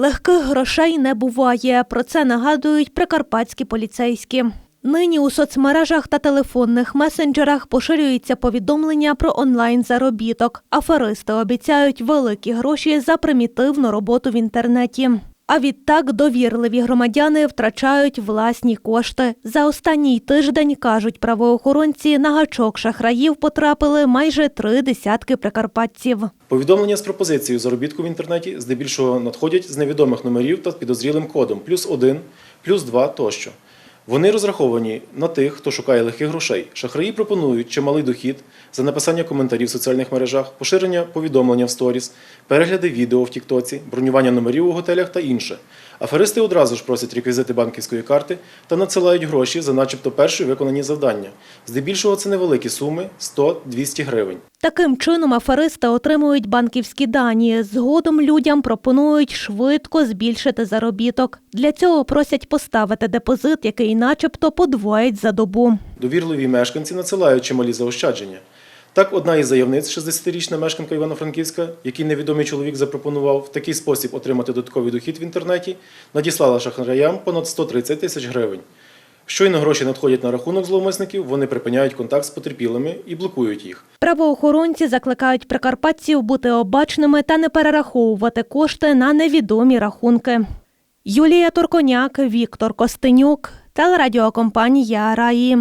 Легких грошей не буває. Про це нагадують прикарпатські поліцейські. Нині у соцмережах та телефонних месенджерах поширюються повідомлення про онлайн-заробіток. Аферисти обіцяють великі гроші за примітивну роботу в інтернеті. А відтак довірливі громадяни втрачають власні кошти. За останній тиждень, кажуть правоохоронці, на гачок шахраїв потрапили майже три десятки прикарпатців. Повідомлення з пропозицією заробітку в інтернеті здебільшого надходять з невідомих номерів та підозрілим кодом плюс один, плюс два тощо. Вони розраховані на тих, хто шукає легких грошей. Шахраї пропонують чималий дохід за написання коментарів в соціальних мережах, поширення повідомлення в сторіс, перегляди відео в Тіктоці, бронювання номерів у готелях та інше. Аферисти одразу ж просять реквізити банківської карти та надсилають гроші за начебто перші виконані завдання. Здебільшого це невеликі суми 100-200 гривень. Таким чином аферисти отримують банківські дані. Згодом людям пропонують швидко збільшити заробіток. Для цього просять поставити депозит, який начебто подвоїть за добу. Довірливі мешканці надсилають чималі заощадження. Так, одна із заявниць, 60-річна мешканка Івано-Франківська, який невідомий чоловік запропонував в такий спосіб отримати додатковий дохід в інтернеті, надіслала шахраям понад 130 тисяч гривень. Щойно гроші надходять на рахунок зловмисників, вони припиняють контакт з потерпілими і блокують їх. Правоохоронці закликають прикарпатців бути обачними та не перераховувати кошти на невідомі рахунки. Юлія Турконяк, Віктор Костенюк, телерадіокомпанія Раї.